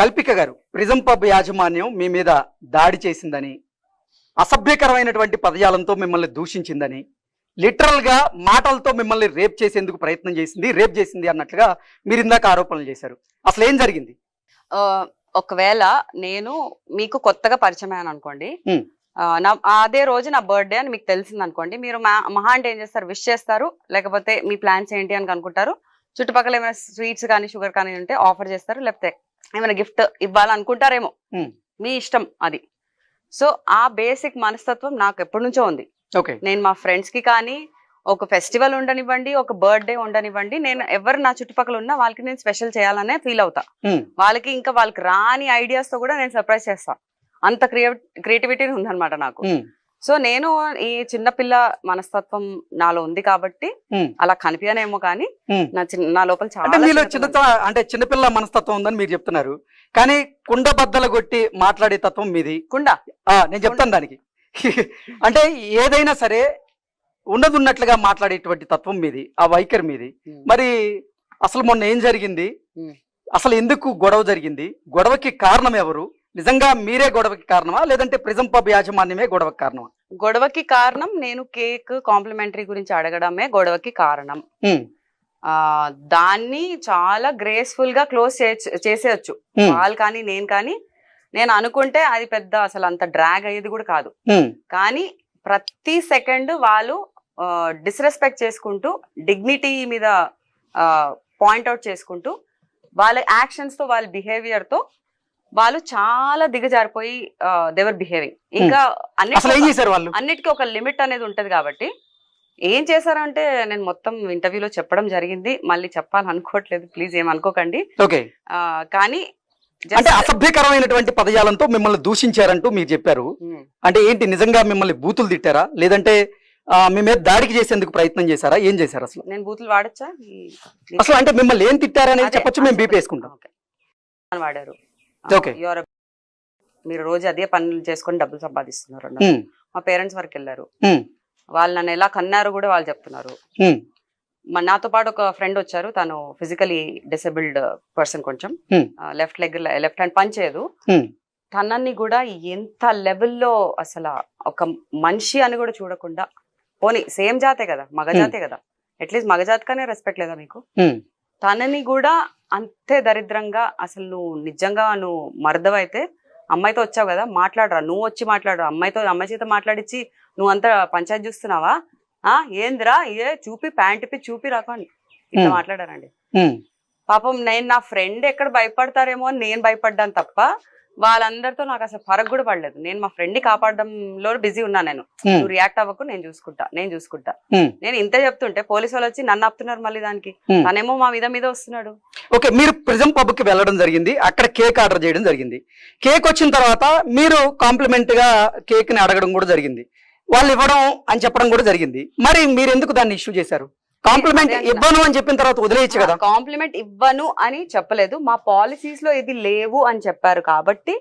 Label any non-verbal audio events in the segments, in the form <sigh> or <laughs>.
కల్పిక గారు prism pub యాజమాన్యం మీ మీద దాడి చేసిందని అసభ్యకరమైనటువంటి పదజాలంతో మిమ్మల్ని దూషించిందని లిటరల్గా మాటలతో మిమ్మల్ని రేప్ చేసేందుకు ప్రయత్నం చేసింది రేప్ చేసింది అన్నట్లుగా మీరు ఇందాక ఆరోపణలు చేశారు. అసలు ఏం జరిగింది? ఆ, ఒకవేళ నేను మీకు కొత్తగా పరిచయం అయ్యాను అనుకోండి నా అదే రోజు నా బర్త్డే అని మీకు తెలిసింది అనుకోండి మీరు మా- మహా అంటే ఏం చేస్తారు? విష్ చేస్తారు లేకపోతే మీ ప్లాన్స్ ఏంటి అని కనుక్కుంటారు చుట్టుపక్కల ఏమైనా స్వీట్స్ కానీ షుగర్ కానీ ఉంటే ఆఫర్ చేస్తారు లేకపోతే ఏమైనా గిఫ్ట్ ఇవ్వాలనుకుంటారేమో. మీ ఇష్టం అది. సో ఆ బేసిక్ మనస్తత్వం నాకు ఎప్పటి నుంచో ఉంది. ఓకే. నేను మా ఫ్రెండ్స్కి కానీ ఒక ఫెస్టివల్ ఉండనివ్వండి ఒక బర్త్డే ఉండనివ్వండి నేను ఎవరు నా చుట్టుపక్కల ఉన్నా వాళ్ళకి నేను స్పెషల్ చేయాలనే ఫీల్ అవుతా. వాళ్ళకి ఇంకా వాళ్ళకి రాని ఐడియాస్తో కూడా నేను సర్ప్రైజ్ చేస్తా. అంత క్రియ క్రియేటివిటీ ఉందన్నమాట నాకు. సో నేను ఈ చిన్నపిల్ల మనస్తత్వం నాలో ఉంది కాబట్టి అలా కనిపించనేమో కానీ. నా చిన్న నా లోపల చాలా మీలో. చిన్న అంటే చిన్నపిల్ల మనస్తత్వం ఉందని మీరు చెప్తున్నారు కానీ కుండ బద్దలు కొట్టి మాట్లాడే తత్వం మీది కుండ ఆ, నేను చెప్తాను దానికి <laughs> అంటే ఏదైనా సరే ఉన్నదున్నట్లుగా మాట్లాడేటువంటి తత్వం మీది ఆ వైఖరి మీది. మరి అసలు మొన్న ఏం జరిగింది. అసలు ఎందుకు గొడవ జరిగింది గొడవకి కారణం ఎవరు నిజంగా మీరే గొడవకి కారణమా? లేదంటే ప్రిజం పబ్ యాజమాన్యమే గొడవకి కారణమా? గొడవకి కారణం నేను కేక్ కాంప్లిమెంటరీ గురించి అడగడమే గొడవకి కారణం. దాన్ని చాలా గ్రేస్ఫుల్గా క్లోజ్ చేసేయచ్చు. వాళ్ళు కానీ నేను కానీ నేను అనుకుంటే అది పెద్ద అసలు అంత డ్రాగ్ అయ్యేది కూడా కాదు. కానీ ప్రతి సెకండ్ వాళ్ళు డిస్రెస్పెక్ట్ చేసుకుంటూ డిగ్నిటీ మీద పాయింట్అవుట్ చేసుకుంటూ వాళ్ళ యాక్షన్స్తో వాళ్ళ బిహేవియర్తో వాళ్ళు చాలా దిగజారిపోయి దేవర్ బిహేవింగ్ ఇంకా అన్నిటికీ చేశారు వాళ్ళు? అన్నిటికీ ఒక లిమిట్ అనేది ఉంటది కాబట్టి ఏం చేశారంటే నేను మొత్తం ఇంటర్వ్యూలో చెప్పడం జరిగింది. మళ్ళీ చెప్పాలనుకోవట్లేదు. ప్లీజ్ ఏం అనుకోకండి. ఓకే. కానీ అంటే అసభ్యకరమైనటువంటి పదజాలంతో మిమ్మల్ని దూషించారంటూ మీరు చెప్పారు. ఉమ్. అంటే ఏంటి నిజంగా మిమ్మల్ని బూతులు తిట్టారా? లేదంటే మీ మీద దాడికి చేసేందుకు ప్రయత్నం చేశారా? ఏం చేశారు అసలు? నేను బూతులు వాడచ్చా? అసలు అంటే మిమ్మల్ని ఏం తిట్టారనేది చెప్పొచ్చు మేము ఆ, బీపీ వేసుకుంటాం. ఓకే. అని వాడారు. ఓకే. You are a- మీరు రోజు అదే పనులు చేసుకొని డబ్బులు సంపాదిస్తున్నారు. ఉమ్, మా పేరెంట్స్ వరకు వెళ్ళారు. ఉమ్, వాళ్ళు నన్ను ఎలా కన్నారు కూడా వాళ్ళు చెప్తున్నారు. మా నాతో పాటు ఒక ఫ్రెండ్ వచ్చారు. తను ఫిజికలీ డిసేబుల్డ్ పర్సన్ కొంచెం. Hmm. Left leg left hand పనిచేయదు ఉమ్, తనని కూడా ఎంత లెవెల్లో అసలు ఒక మనిషి అని కూడా చూడకుండా పోనీ సేమ్ జాతే కదా మగజాతే కదా. అట్లీస్ట్ మగజాతికనే రెస్పెక్ట్ లేదా మీకు? తనని కూడా అంతే దరిద్రంగా అసలు నువ్వు నిజంగా నువ్వు మరదవైతే అమ్మాయితో వచ్చావు కదా మాట్లాడరా. నువ్వు వచ్చి మాట్లాడరా. అమ్మాయితో అమ్మాయి చేత మాట్లాడిచ్చి నువ్వు అంతా పంచాయతీ చూస్తున్నావా? ఆ? ఏందిరా? ఏ? చూపి ప్యాంట్ ఇప్పి చూపి రాకు అని ఇట్లా. మాట్లాడారండి. పాపం నేను నా ఫ్రెండ్ ఎక్కడ భయపడతారేమో అని నేను భయపడ్డాను తప్ప వాళ్ళందరితో నాకు అసలు ఫరక్ కూడా పడలేదు. నేను మా ఫ్రెండ్ని కాపాడడంలో బిజీ ఉన్నా నేను. నువ్వు రియాక్ట్ అవ్వకు నేను చూసుకుంటా నేను చూసుకుంటా. నేను ఇంతే చెప్తుంటే పోలీసు వాళ్ళు వచ్చి నన్ను ఆపుతున్నారు మళ్ళీ దానికి. తనేమో మా మీద మీద వస్తున్నాడు. ఓకే మీరు ప్రిజం పబ్కి వెళ్ళడం జరిగింది. అక్కడ కేక్ ఆర్డర్ చేయడం జరిగింది. కేక్ వచ్చిన తర్వాత మీరు కాంప్లిమెంట్గా కేక్ని అడగడం కూడా జరిగింది. వాళ్ళు ఇవ్వడం అని చెప్పడం కూడా జరిగింది. మరి మీరు ఎందుకు దాన్ని ఇష్యూ చేశారు? కాంప్లిమెంట్. ఇవ్వను అని చెప్పిన తర్వాత వదిలేయచ్చు కదా. కాంప్లిమెంట్ ఇవ్వను అని చెప్పలేదు. మా పాలసీస్లో ఇది లేవు అని చెప్పారు కాబట్టి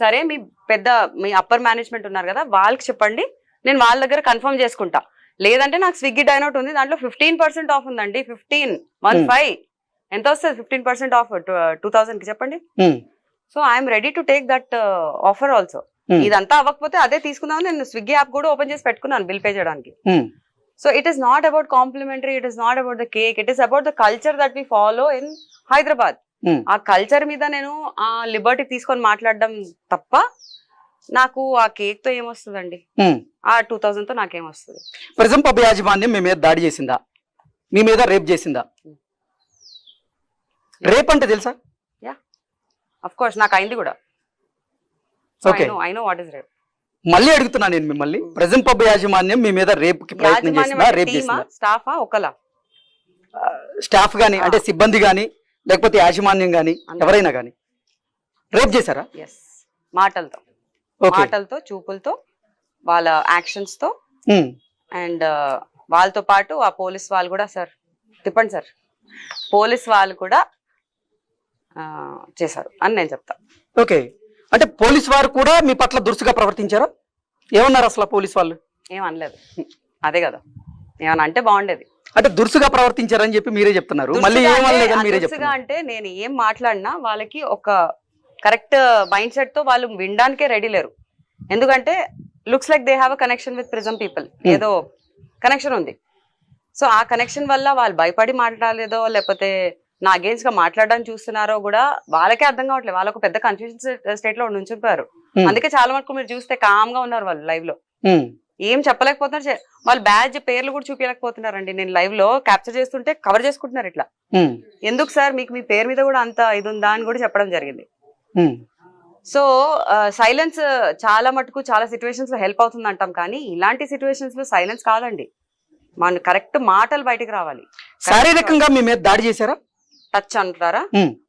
సరే మీ పెద్ద మీ అప్పర్ మేనేజ్మెంట్ ఉన్నారు కదా వాళ్ళకి చెప్పండి. నేను వాళ్ళ దగ్గర కన్ఫర్మ్ చేసుకుంటా. లేదంటే నాకు స్విగ్గీ డైనోట్ ఉంది దాంట్లో ఫిఫ్టీన్ పర్సెంట్ ఆఫ్ ఉందండి. Fifteen one Hmm. ఫైవ్ ఎంత వస్తుంది? ఫిఫ్టీన్ పర్సెంట్ ఆఫ్ టూ థౌసండ్కి చెప్పండి. So I'm ready to take that offer also ఇదంతా అవ్వకపోతే అదే తీసుకుందామని నేను స్విగ్గీ యాప్ కూడా ఓపెన్ చేసి పెట్టుకున్నాను బిల్ పే చేయడానికి. ఉమ్, so it is not about complimentary it is not about the cake it is about the culture that we follow in Hyderabad. ఆ కల్చర్ మీద నేను ఆ లిబర్టీ తీసుకొని మాట్లాడడం తప్ప నాకు ఆ కేక్తో ఏమొస్తుందండి ఉమ్. ఆ టూ థౌజండ్తో నాకేమొస్తుంది ప్రిజం పబ్ యాజమాన్యం మీ మీద దాడి చేసిందా? మీ మీద రేప్ చేసిందా? రేప్ అంటే తెలుసా? అఫ్ కోర్స్ నాకు అయింది కూడా. I know what is rape మళ్ళీ అడుగుతున్నా నేను మిమ్మల్ని. ప్రెజం పబ్ యాజమాన్యం మీ మీద రేప్కి ప్రయత్నం చేసిందా? రేప్ స్టాఫా? ఒకలా? స్టాఫ్ గాని అంటే సిబ్బంది గాని లేకపోతే యాజమాన్యం గాని. ఎవరైనా గాని. రేప్ చేశారా? ఎస్ మాటలతో. మాటలతో చూపులతో వాళ్ళ యాక్షన్స్తో. ఉమ్, అండ్ వాళ్ళతో పాటు ఆ పోలీస్ వాళ్ళు కూడా సార్ తిప్పండి సార్. పోలీస్ వాళ్ళు కూడా చేశారు. అని నేను చెప్తా. ఓకే అంటే పోలీస్ వారు కూడా మీ పట్ల దురుసుగా ప్రవర్తించారా? ఏమన్నారు అసలు పోలీస్ వాళ్ళు? ఏం అనలేదు. అదే కదా. ఏమన్నా అంటే బాగుండేది. అంటే దురుసుగా ప్రవర్తించారని చెప్పి మీరే చెప్తున్నారు. మళ్ళీ ఏమనలేదని మీరే చెప్తున్నారు. అంటే నేను ఏం మాట్లాడినా వాళ్ళకి ఒక కరెక్ట్ మైండ్ సెట్తో వాళ్ళు వినడానికే రెడీ లేరు. ఎందుకంటే looks like they have a connection with prism people. ఏదో కనెక్షన్ ఉంది. సో ఆ కనెక్షన్ వల్ల వాళ్ళు భయపడి మాట్లాడలేదో లేకపోతే నా అగేన్స్ట్గా మాట్లాడడానికి చూస్తున్నారో కూడా వాళ్ళకే అర్థం కావట్లేదు. వాళ్ళకు పెద్ద కన్ఫ్యూజన్ స్టేట్లో Hmm. అందుకే చాలా మటుకు మీరు చూస్తే కామ్గా ఉన్నారు వాళ్ళు లైవ్లో. ఏం చెప్పలేకపోతున్నారు వాళ్ళు బ్యాచ్ పేర్లు కూడా చూపించలేకపోతున్నారండి నేను లైవ్లో క్యాప్చర్ చేస్తుంటే కవర్ చేసుకుంటున్నారు ఇట్లా. ఎందుకు సార్? మీకు మీ పేరు మీద కూడా అంత ఇది ఉందా అని కూడా చెప్పడం జరిగింది. సో సైలెన్స్ చాలా మటుకు చాలా సిచ్యువేషన్స్లో హెల్ప్ అవుతుంది అంటాం కానీ ఇలాంటి సిచ్యువేషన్స్లో సైలెన్స్ కాదండి. మన కరెక్ట్ మాటలు బయటికి రావాలి. శారీరకంగా మీ మీద దాడి చేశారా? టచ్ అంటారా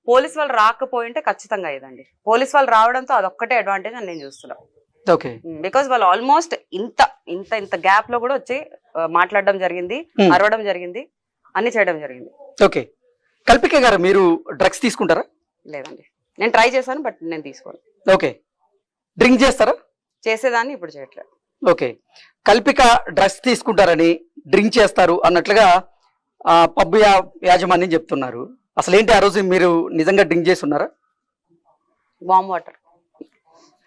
పోలీస్ వాళ్ళు రాకపోయింటే ఖచ్చితంగా ఇదండి. పోలీస్ వాళ్ళు రావడంతో అదొక్కటే అడ్వాంటేజ్ అని నేను చూస్తున్నా. ఓకే. బికాస్ వాళ్ళు ఆల్మోస్ట్ ఇంత ఇంత ఇంత గ్యాప్లో కూడా వచ్చి మాట్లాడడం జరిగింది. అరవడం జరిగింది అన్ని చేయడం జరిగింది. ఓకే. కల్పిక గారు మీరు డ్రగ్స్ తీసుకుంటారా? లేదండి. నేను ట్రై చేశాను బట్ నేను తీసుకోను. ఓకే. డ్రింక్ చేస్తారా? చేసేదాన్ని ఇప్పుడు చేయట్లేదు. ఓకే. కల్పిక డ్రగ్స్ తీసుకుంటారని డ్రింక్ చేస్తారు అన్నట్లుగా పబ్బు యాజమాన్యం చెప్తున్నారు. అసలు ఏంటి ఆ రోజు మీరు నిజంగా డ్రింక్ చేసి ఉన్నారా? వామ్ వాటర్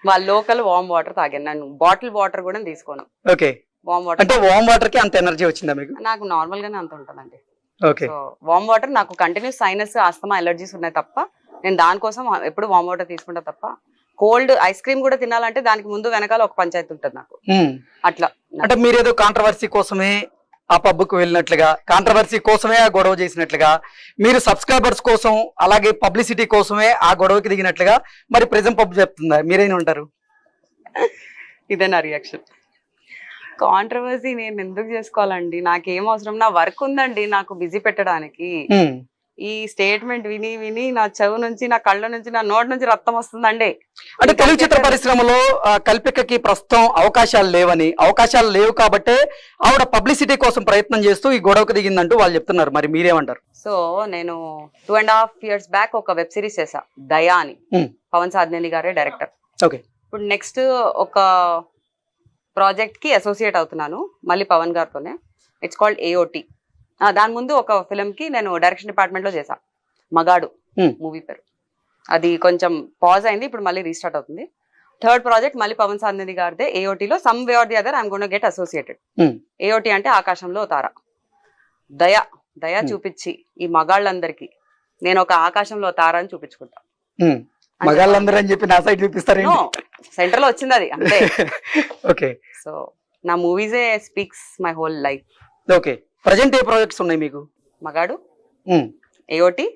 వాళ్ళ లోకల్ వామ్ వాటర్ తాగాను. నేను బాటిల్ వాటర్ కూడా తీసుకోను. ఓకే. వామ్ వాటర్ అంటే వామ్ వాటర్కి అంత ఎనర్జీ వచ్చిందా మీకు? నాకు నార్మల్ గానే అంత ఉంటుందండి. ఓకే. సో వామ్ వాటర్ నాకు కంటిన్యూస్ సైనస్ ఆస్తమా ఎలర్జీస్ ఉన్నాయి తప్ప నేను దానికోసం ఎప్పుడు వామ్ వాటర్ తీసుకుంటా తప్ప కోల్డ్ ఐస్ క్రీమ్ కూడా తినాలంటే దానికి ముందు వెనకాల ఒక పంచాయతీ ఉంటుంది నాకు. అట్లా. అంటే మీరేదో కాంట్రవర్సీ కోసమే ఆ పబ్కు వెళ్ళినట్లుగా కాంట్రవర్సీ కోసమే ఆ గొడవ చేసినట్లుగా మీరు సబ్స్క్రైబర్స్ కోసం అలాగే పబ్లిసిటీ కోసమే ఆ గొడవకి దిగినట్లుగా మరి ప్రెజెంట్ పబ్ చెప్తుందా? మీరేనా ఉంటారు ఇదే నా రియాక్షన్ కాంట్రవర్సీ నేను ఎందుకు చేసుకోవాలండి? నాకేం అవసరం? నా వర్క్ ఉందండి నాకు బిజీ పెట్టడానికి. ఈ స్టేట్మెంట్ విని విని నా చెవు నుంచి నా కళ్ళ నుంచి నా నోటి నుంచి రక్తం వస్తుందండి. అంటే తెలుగు చిత్ర పరిశ్రమలో కల్పికకి ప్రస్తుతం అవకాశాలు లేవని అవకాశాలు లేవు కాబట్టే ఆవిడ పబ్లిసిటీ కోసం ప్రయత్నం చేస్తూ ఈ గొడవకు దిగిందంటూ వాళ్ళు చెప్తున్నారు. మరి మీరేమంటారు? సో నేను two and half years back ఒక వెబ్ సిరీస్ చేసా దయా అని. పవన్ సాధ్నేని గారే డైరెక్టర్ ఓకే. ఇప్పుడు నెక్స్ట్ ఒక ప్రాజెక్ట్కి అసోసియేట్ అవుతున్నాను మళ్ళీ పవన్ గారితోనే. ఇట్స్ కాల్డ్ ఏఓటి దాని ముందు ఒక ఫిల్మ్కి నేను డైరెక్షన్ డిపార్ట్మెంట్లో చేసా మగాడు. మూవీ పేరు. అది కొంచెం పాజ్ అయింది ఇప్పుడు మళ్ళీ రీస్టార్ట్ అవుతుంది. థర్డ్ ప్రాజెక్ట్ మళ్ళీ పవన్ సాధ్నేని గారిదే. ఏఓటీలో some way or the other I'm gonna get associated. AOT అంటే ఆకాశంలో తార. దయ దయ. చూపించి ఈ మగాళ్ళందరికీ. నేను ఒక ఆకాశంలో తార అని చూపించుకుంటా. మగాళ్ళందరూ అని చెప్పి నా సైడ్ చూపిస్తారేంటి? సెంటర్లో వచ్చింది అది అంతే. <laughs> ఓకే. సో నా మూవీసే speaks my whole life. Okay. Present A projects ఉన్నాయి మీకు? మగాడు. ఏఓటి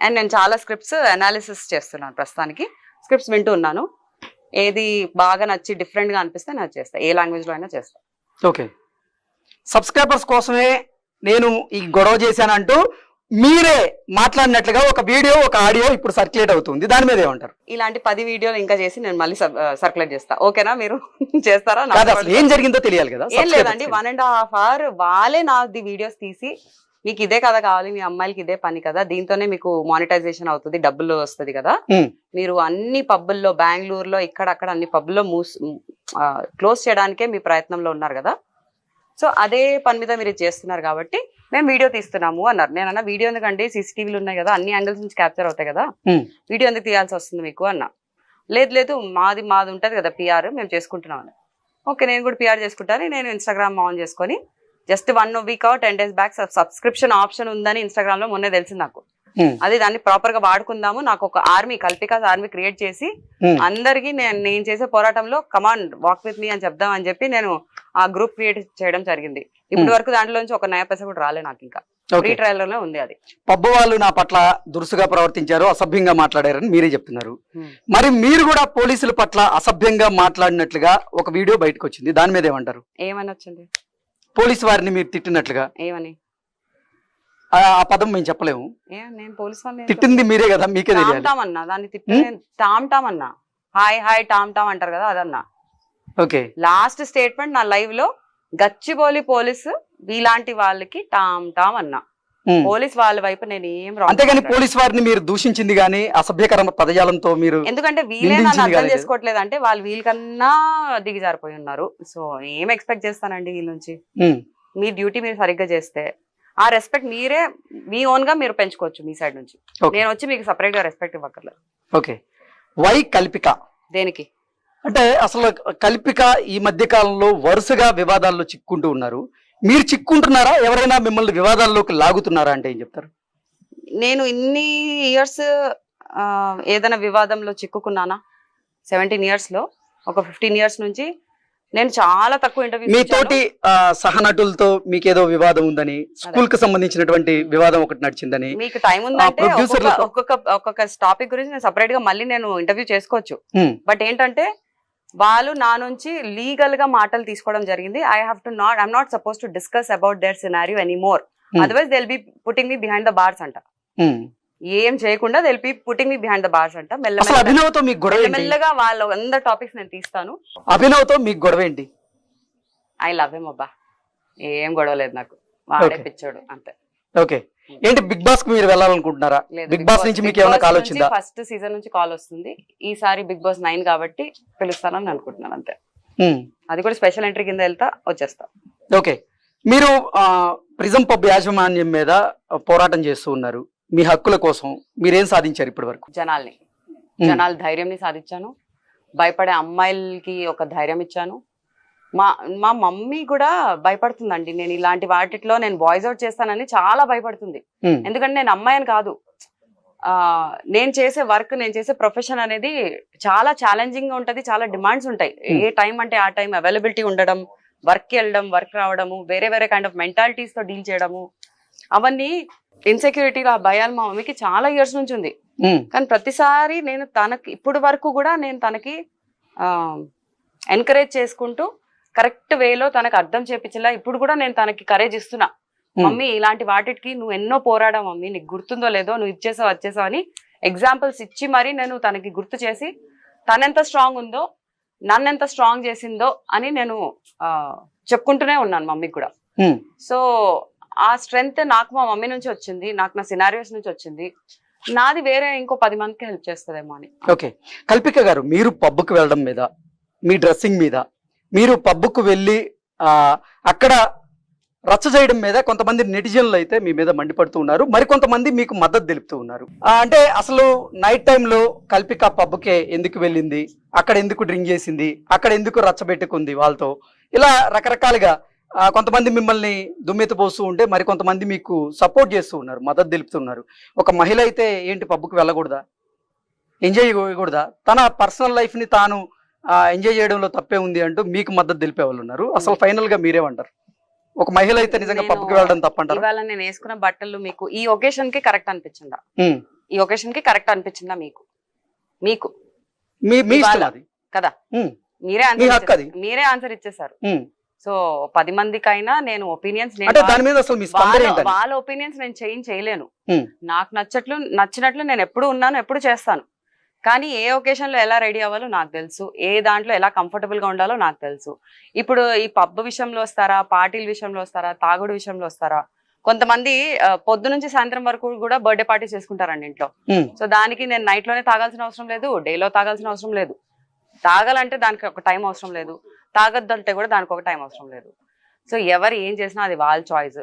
అండ్ నేను చాలా స్క్రిప్ట్స్ అనాలిసిస్ చేస్తున్నాను ప్రస్తుతానికి. స్క్రిప్ట్స్ వింటూ ఉన్నాను. ఏది బాగా నచ్చి డిఫరెంట్గా అనిపిస్తే నాకు చేస్తా. ఏ లాంగ్వేజ్లో అయినా చేస్తా. ఓకే సబ్స్క్రైబర్స్ కోసమే నేను ఈ గొడవ చేశానంటూ మీరే మాట్లాడినట్లుగా ఒక వీడియో ఒక ఆడియో ఇప్పుడు సర్క్యులేట్ అవుతుంది. దాని మీద ఏమంటారు? ఇలాంటి పది వీడియోలు ఇంకా చేసి నేను మళ్ళీ సర్క్యులేట్ చేస్తా. ఓకేనా? మీరు <laughs> చేస్తారా? ఏం జరిగిందో తెలియాలి కదా. ఏం లేదండి. వన్ అండ్ హాఫ్ అవర్ వాళ్ళే నాది వీడియోస్ తీసి మీకు ఇదే కదా కావాలి మీ అమ్మాయిలకి ఇదే పని కదా దీంతోనే మీకు మానిటైజేషన్ అవుతుంది డబ్బులు వస్తుంది కదా. మీరు అన్ని పబ్బుల్లో బెంగళూరులో ఇక్కడ అక్కడ అన్ని పబ్బుల్లో మూస్ క్లోజ్ చేయడానికే మీ ప్రయత్నంలో ఉన్నారు కదా. సో అదే పని మీద మీరు చేస్తున్నారు కాబట్టి మేము వీడియో తీస్తున్నాము అన్నారు. నేను అన్న వీడియో ఎందుకండి? సీసీటీవీలు ఉన్నాయి కదా అన్ని యాంగిల్స్ నుంచి క్యాప్చర్ అవుతాయి కదా. వీడియో ఎందుకు తీయాల్సి వస్తుంది మీకు అన్న. లేదు లేదు మాది మాది ఉంటది కదా పిఆర్ మేము చేసుకుంటున్నాం అని ఓకే నేను కూడా పిఆర్ చేసుకుంటాను నేను ఇన్స్టాగ్రామ్ ఆన్ చేసుకొని just one week ten days back subscription option ఉందని ఇన్స్టాగ్రామ్లో మొన్నే తెలిసింది నాకు. అది దాన్ని ప్రాపర్గా వాడుకుందాము. నాకు ఒక ఆర్మీ కల్పికాస్ ఆర్మీ క్రియేట్ చేసి. అందరికి నేను నేను చేసే పోరాటంలో కమాండ్ వాక్ విత్ మీ అని చెప్దాం అని చెప్పి నేను ఆ గ్రూప్ క్రియేట్ చేయడం జరిగింది. ఇప్పటి వరకు దాంట్లో నుంచి ఒక నయ పైసా కూడా రాలే నాకు ఇంకా. లోనే ఉంది అది. పబ్బు వాళ్ళు నా పట్ల దురుసుగా ప్రవర్తించారు అసభ్యంగా మాట్లాడారని మీరే చెప్తున్నారు. మరి మీరు కూడా పోలీసుల పట్ల అసభ్యంగా మాట్లాడినట్లుగా ఒక వీడియో బయటకు వచ్చింది. దాని మీద ఏమంటారు? ఏమని వచ్చింది? పోలీసు వారిని మీరు తిట్టినట్లుగా? ఏమని? ఆ పదం మేము చెప్పలేము. నేను పోలీస్ వాళ్ళని తిట్టింది మీరే కదా మీకే టామ్ తెలియాలి. టామ్ అన్నా దాన్ని టామ్ టామ్ అన్నా. హాయ్ హాయ్ టామ్ టామ్ అంటారు కదా అదన్నా. ఓకే. లాస్ట్ స్టేట్మెంట్ నా లైవ్లో గచ్చిబౌలి పోలీసు ఇలాంటి వాళ్ళకి టామ్ టామ్ అన్నా. పోలీస్ వాళ్ళ వైపు నేను ఏం అంతేగాని. పోలీస్ వారిని మీరు దూషించింది గానీ అసభ్యకర పదజాలంతో మీరు ఎందుకంటే వీళ్ళే నన్ను అర్థం. చేసుకోవట్లేదు. అంటే వాళ్ళు వీళ్ళకన్నా దిగజారిపోయి ఉన్నారు. సో ఏం ఎక్స్పెక్ట్ చేస్తానండి వీళ్ళ నుంచి. మీ డ్యూటీ మీరు సరిగ్గా చేస్తే. ఆ రెస్పెక్ట్ మీరే మీ ఓన్గా మీరు పెంచుకోవచ్చు మీ సైడ్ నుంచి. నేను వచ్చి మీకు సపరేట్గా రెస్పెక్ట్ ఇవ్వక్కర్లేదు. Okay why Kalpika? దేనికి? అంటే అసలు కల్పిక ఈ మధ్య కాలంలో వరుసగా వివాదాల్లో చిక్కుంటూ ఉన్నారు. మీరు చిక్కుంటున్నారా? ఎవరైనా మిమ్మల్ని వివాదాల్లోకి లాగుతున్నారా అంటే ఏం చెప్తారు? నేను ఇన్ని ఇయర్స్ ఏదైనా వివాదంలో చిక్కుకున్నానా? సెవెంటీన్ ఇయర్స్లో? ఒక ఫిఫ్టీన్ ఇయర్స్ నుంచి నేను చాలా తక్కువ ఇంటర్వ్యూ మీ తోటి ఆ, సహనటులతో మీకేదో వివాదం ఉందని స్కూల్కి సంబంధించినటువంటి వివాదం ఒకటి నడిచిందని మీకు టైం ఉందంటే ఒక్కొక్క- ఒక్కొక్క టాపిక్ గురించి నేను సపరేట్గా మళ్ళీ నేను ఇంటర్వ్యూ చేసుకోవచ్చు. బట్ ఏంటంటే వాళ్ళు నా నుంచి లీగల్గా మాటలు తీసుకోవడం జరిగింది. I have to not I'm not suppose to discuss about their scenario any more. Otherwise they'll be putting me behind the bars అంట. ఏం చేయకుండా they'll be putting me behind the bars అంట. అసలు అభినవ్తో మీకు గొడవ ఏంటి? మెల్లగా వాళ్ళ అందరు టాపిక్స్ నేను తీస్తాను. అభినవ్తో మీకు గొడవ ఏంటి? ఐ లవ్ హిమ్ అబ్బా. ఏం గొడవలేదు నాకు. వాడే Okay. పిచ్చోడు అంతే. ఓకే ఏంటి బిగ్ బాస్కు మీరు వెళ్ళాలనుకుంటున్నారా? బిగ్ బాస్ నుంచి మీకు ఏమైనా కాల్ వచ్చిందా? ఫస్ట్ సీజన్ నుంచి కాల్ వస్తుంది. ఈసారి బిగ్ బాస్ నైన్ కాబట్టి పిలుస్తానని అనుకుంటున్నాను అంతే. హ్మ్. అది కూడా స్పెషల్ ఎంట్రీ కింద వెళ్తా వచ్చేస్తా. ఓకే మీరు ప్రిజం పబ్ యాజమాన్యం మీద పోరాటం చేస్తూ ఉన్నారు. మీ హక్కుల కోసం మీరేం సాధించారు ఇప్పటి వరకు జనాల్ని జనాల ధైర్యంని సాధించాను. భయపడే అమ్మాయిలకి ఒక ధైర్యం ఇచ్చాను. మా మా మమ్మీ కూడా భయపడుతుందండి. నేను ఇలాంటి వాటిలో నేను వాయిస్ అవుట్ చేస్తానని చాలా భయపడుతుంది. ఎందుకంటే నేను అమ్మాయిని కాదు. ఆ నేను చేసే వర్క్ నేను చేసే ప్రొఫెషన్ అనేది చాలా ఛాలెంజింగ్గా ఉంటది చాలా డిమాండ్స్ ఉంటాయి. ఏ టైం అంటే ఆ టైం అవైలబిలిటీ ఉండడం వర్క్ వెళ్ళడం వర్క్ రావడము వేరే వేరే కైండ్ ఆఫ్ మెంటాలిటీస్తో డీల్ చేయడము అవన్నీ ఇన్సెక్యూరిటీగా భయాలు మా మమ్మీకి చాలా ఇయర్స్ నుంచి ఉంది. కానీ ప్రతిసారి నేను తనకి ఇప్పుడు వరకు కూడా నేను తనకి ఎంకరేజ్ చేసుకుంటూ కరెక్ట్ వేలో తనకు అర్థం చేపించేలా ఇప్పుడు కూడా నేను తనకి కరేజ్ ఇస్తున్నా. మమ్మీ ఇలాంటి వాటికి నువ్వు ఎన్నో పోరాడావు మమ్మీ నీకు గుర్తుందో లేదో నువ్వు ఇచ్చేసావు వచ్చేసావు అని ఎగ్జాంపుల్స్ ఇచ్చి మరి నేను తనకి గుర్తు చేసి తనెంత స్ట్రాంగ్ ఉందో నన్ను ఎంత స్ట్రాంగ్ చేసిందో అని నేను ఆ, చెప్పుకుంటూనే ఉన్నాను మమ్మీకి కూడా. సో ఆ స్ట్రెంగ్త్ నాకు మా మమ్మీ నుంచి వచ్చింది నాకు నా సినారియోస్ నుంచి వచ్చింది. నాది వేరే ఇంకో పది మందికి హెల్ప్ చేస్తుందేమో అని. ఓకే. కల్పిక గారు మీరు పబ్కు వెళ్ళడం మీద మీ డ్రెస్సింగ్ మీద మీరు పబ్కు వెళ్ళి అక్కడ రచ్చ చేయడం మీద కొంతమంది నెటిజన్లు అయితే మీ మీద మండిపడుతూ ఉన్నారు. మరికొంతమంది మీకు మద్దతు తెలుపుతూ ఉన్నారు. అంటే అసలు నైట్ టైంలో కల్పిక పబ్కే ఎందుకు వెళ్ళింది? అక్కడ ఎందుకు డ్రింక్ చేసింది? అక్కడ ఎందుకు రచ్చబెట్టుకుంది వాళ్ళతో? ఇలా రకరకాలుగా కొంతమంది మిమ్మల్ని దుమ్మెత్తిపోస్తూ ఉంటే మరికొంతమంది మీకు సపోర్ట్ చేస్తూ ఉన్నారు మద్దతు తెలుపుతున్నారు. ఒక మహిళ అయితే ఏంటి పబ్కు వెళ్ళకూడదా? ఎంజాయ్ చేయకూడదా? తన పర్సనల్ లైఫ్ని తాను ఎంజాయ్ చేయడంలో తప్పే ఉంది అంటూ మీకు మద్దతు తెలిపే వాళ్ళు ఉన్నారు. అసలు ఫైనల్గా మీరేమంటారు ఒక మహిళ అయితే నిజంగా పబ్కి వెళ్ళడం తప్పంటారు? ఇవాళ నేను వేసుకున్న బట్టలు మీకు ఈ ఒకేషన్కి కరెక్ట్ అనిపించిందా? ఈ ఒకేషన్కి కరెక్ట్ అనిపించిందా మీకు? మీకు? మీ కదా? మీరే ఆన్సర్. మీరే ఆన్సర్ ఇచ్చేసారు. సో పది మందికైనా నేను ఒపీనియన్స్ వాళ్ళ ఒపీనియన్స్ నేను చేంజ్ చేయలేను. నాకు నచ్చట్లు నచ్చినట్లు నేను ఎప్పుడు ఉన్నాను ఎప్పుడు చేస్తాను. కానీ ఏ ఒకేషన్లో ఎలా రెడీ అవ్వాలో నాకు తెలుసు. ఏ దాంట్లో ఎలా కంఫర్టబుల్గా ఉండాలో నాకు తెలుసు. ఇప్పుడు ఈ పబ్ విషయంలో వస్తారా పార్టీల విషయంలో వస్తారా తాగుడు విషయంలో వస్తారా? కొంతమంది పొద్దు నుంచి సాయంత్రం వరకు కూడా బర్త్డే పార్టీ చేసుకుంటారండి ఇంట్లో. సో దానికి నేను నైట్లోనే తాగాల్సిన అవసరం లేదు డేలో తాగాల్సిన అవసరం లేదు. తాగాలంటే దానికి ఒక టైం అవసరం లేదు. తాగొద్దంటే కూడా దానికి ఒక టైం అవసరం లేదు. సో ఎవరు ఏం చేసినా అది వాళ్ళ చాయిస్.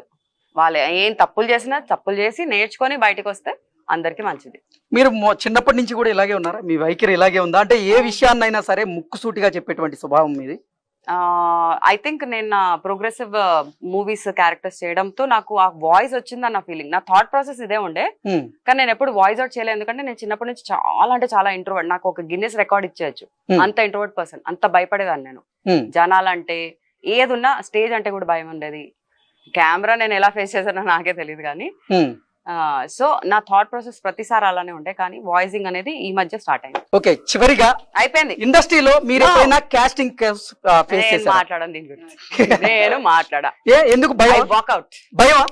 వాళ్ళు ఏం తప్పులు చేసినా తప్పులు చేసి నేర్చుకొని బయటకు వస్తే అందరికి మంచిది. మీరు చిన్నప్పటి నుంచి కూడా ఇలాగే ఉన్నారా? మీ వైఖరి ఇలాగే ఉందా? అంటే ఏ విషయాన్నైనా సరే ముక్కుసూటిగా చెప్పేటువంటి స్వభావం మీది? ఐ థింక్ నేను నా ప్రోగ్రెసివ్ మూవీస్ క్యారెక్టర్స్ చేయడంతో నాకు ఆ వాయిస్ వచ్చిందని నా ఫీలింగ్ నా థాట్ ప్రాసెస్ ఇదే ఉండే. ఉమ్, కానీ నేను ఎప్పుడు వాయిస్ అవుట్ చేయలేదు. ఎందుకంటే నేను చిన్నప్పటి నుంచి చాలా అంటే చాలా ఇంట్రోవర్ట్ నాకు ఒక గిన్నెస్ రికార్డ్ ఇచ్చేయచ్చు. Hmm. అంత ఇంట్రోవర్ట్ పర్సన్ అంత భయపడేదాన్ని నేను. ఉమ్, జనాలంటే ఏది ఉన్నా స్టేజ్ అంటే కూడా భయం ఉండేది. కెమెరా నేను ఎలా ఫేస్ చేశానో నాకే తెలియదు కానీ. సో నా థాట్ ప్రాసెస్ ప్రతిసారి అలానే ఉండే కానీ వాయిసింగ్ అనేది ఈ మధ్య స్టార్ట్ అయింది. ఓకే చివరిగా అయిపోయింది. ఇండస్ట్రీలో మీరు. ఎప్పుడైనా కాస్టింగ్ ఫేస్ నేను మాట్లాడా? <laughs> ఏ ఎందుకు భయం వాక్అవుట్ భయమా?